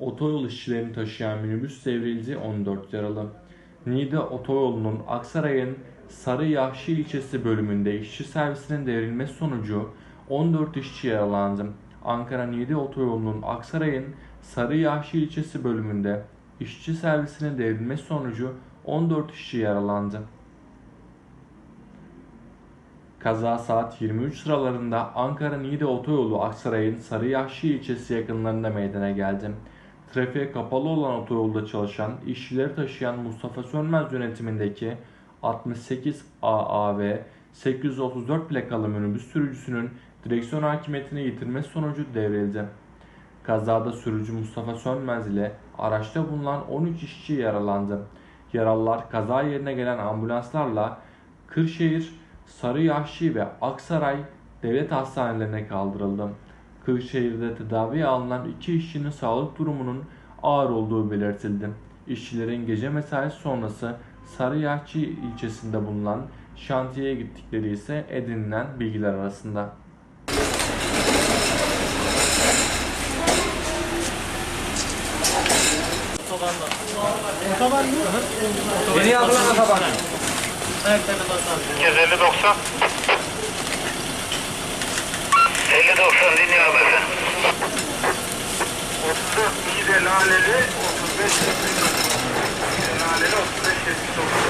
otoyol işçilerini taşıyan minibüs devrildi 14 yaralı. Niğde Otoyolu'nun Aksaray'ın Sarı Yahşi ilçesi bölümünde işçi servisinin devrilmesi sonucu 14 işçi yaralandı. Ankara Niğde Otoyolu'nun Aksaray'ın Sarı Yahşi ilçesi bölümünde işçi servisinin devrilmesi sonucu 14 işçi yaralandı. Kaza saat 23 sıralarında Ankara Niğde Otoyolu Aksaray'ın Sarıyahşi ilçesi yakınlarında meydana geldi. Trafiğe kapalı olan otoyolda çalışan, işçileri taşıyan Mustafa Sönmez yönetimindeki 68 AAV 834 plakalı minibüs sürücüsünün direksiyon hakimiyetini yitirmesi sonucu devrildi. Kazada sürücü Mustafa Sönmez ile araçta bulunan 13 işçi yaralandı. Yaralılar kaza yerine gelen ambulanslarla Kırşehir, Sarıyahşi ve Aksaray devlet hastanelerine kaldırıldı. Kırşehir'de tedaviye alınan iki işçinin sağlık durumunun ağır olduğu belirtildi. İşçilerin gece mesaisi sonrası Sarıyahşi ilçesinde bulunan şantiyeye gittikleri ise edinilen bilgiler arasında. Otoban mı? Yeni yapılan otoban. Ayaklarına basan. 150 90. 34 iyi laleli 35 laleli 35 79. Siyah